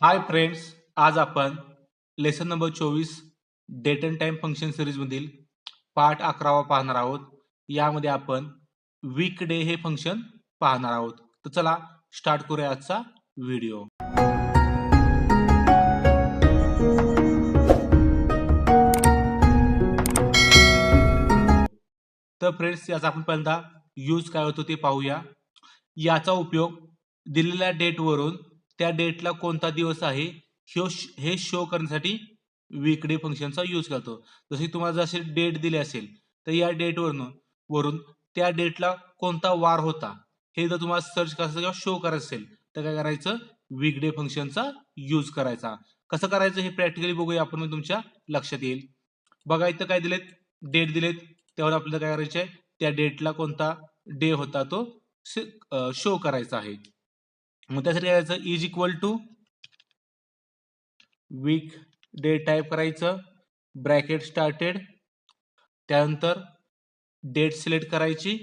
हाय friends आज आपण lesson number चोवीस डेट अँड टाइम फंक्शन सिरीजमधील पाठ अकरावा पाहणार आहोत. यामध्ये आपण वीक डे हे फंक्शन पाहणार आहोत. तर चला स्टार्ट करूया आजचा व्हिडिओ तर फ्रेंड्स याचा आपण पहिल्यांदा यूज काय होतो ते पाहूया. याचा उपयोग दिलेल्या डेटवरून त्या डेटला कोणता दिवस आहे हे हे शो करण्यासाठी वीकडे फंक्शनचा यूज करतो. जसे तुम्हाला जसे डेट दिले असेल तर या डेटवरून वरून त्या डेटला कोणता वार होता हे जर तुम्हाला सर्च करायचं किंवा शो करायचं असेल तर काय करायचं? वीकडे फंक्शनचा यूज करायचा. कसं करायचं हे प्रॅक्टिकली बघूया आपण मग तुमच्या लक्षात येईल. बघा इथं काय दिलेत? डेट दिलेत. त्यावर आपल्याला काय करायचं आहे त्या डेटला कोणता डे होता तो शो करायचा आहे. मग त्यासाठी काय करायचं is equal to weekday type करायचं. ब्रॅकेट स्टार्टेड त्यानंतर डेट सिलेक्ट करायची.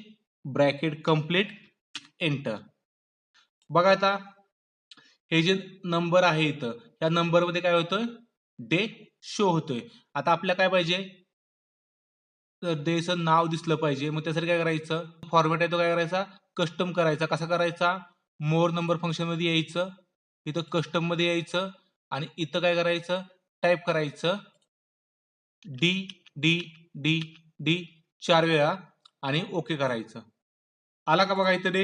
ब्रॅकेट कंप्लीट एंटर बघा आता हे जे नंबर आहे इथं या नंबरमध्ये काय होतोय? डे शो होतोय. आता आपल्याला काय पाहिजे? डेचं नाव दिसलं पाहिजे. मग त्यासाठी काय करायचं? फॉर्मॅट आहे तो काय करायचा? कस्टम करायचा. कसा करायचा? मोर नंबर फंक्शनमध्ये यायचं इथं कस्टममध्ये यायचं आणि इथं काय करायचं? टाईप करायचं. डी डी डी डी चार वेळा आणि ओके करायचं. आला का बघा इथं डे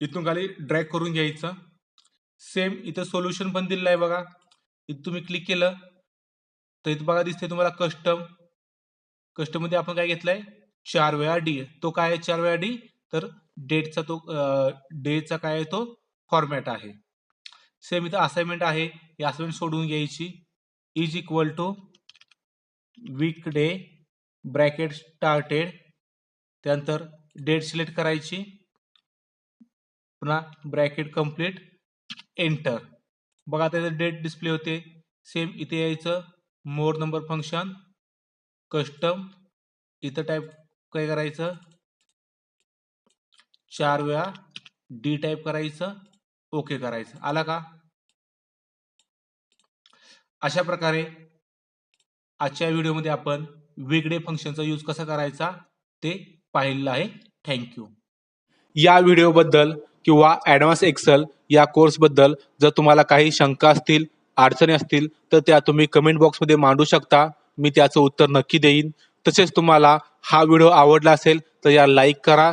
इथून खाली ड्रॅग करून घ्यायचं. सेम इथं सोल्युशन पण दिलेलं आहे बघा. इथं तुम्ही क्लिक केलं तर इथं बघा दिसते तुम्हाला कस्टम कस्टममध्ये आपण काय घेतलंय? चार वेळा डी तो काय आहे? चार वेळा डी तर डेटचा तो डेचा काय आहे तो फॉर्मॅट आहे. सेम इथं असाइनमेंट आहे. ही असाइनमेंट सोडून घ्यायची. Is equal to weekday bracket started त्यानंतर डेट सिलेक्ट करायची. पुन्हा ब्रॅकेट कंप्लीट एंटर बघा आता डेट डिस्प्ले होते. सेम इथे यायचं. मोर नंबर फंक्शन कस्टम इथं टाईप काय करायचं? चार वेळा डी टाईप करायचं ओके करायचं. आला का? अशा प्रकारे आजच्या व्हिडिओमध्ये आपण वेगळे फंक्शनचा यूज कसा करायचा ते पाहिलेलं आहे. थँक्यू या व्हिडिओबद्दल किंवा ॲडव्हान्स एक्सेल या कोर्सबद्दल जर तुम्हाला काही शंका असतील अडचणी असतील तर त्या तुम्ही कमेंट बॉक्समध्ये मांडू शकता. मी त्याचं उत्तर नक्की देईन. तसेच तुम्हाला हा व्हिडिओ आवडला असेल तर या लाईक करा.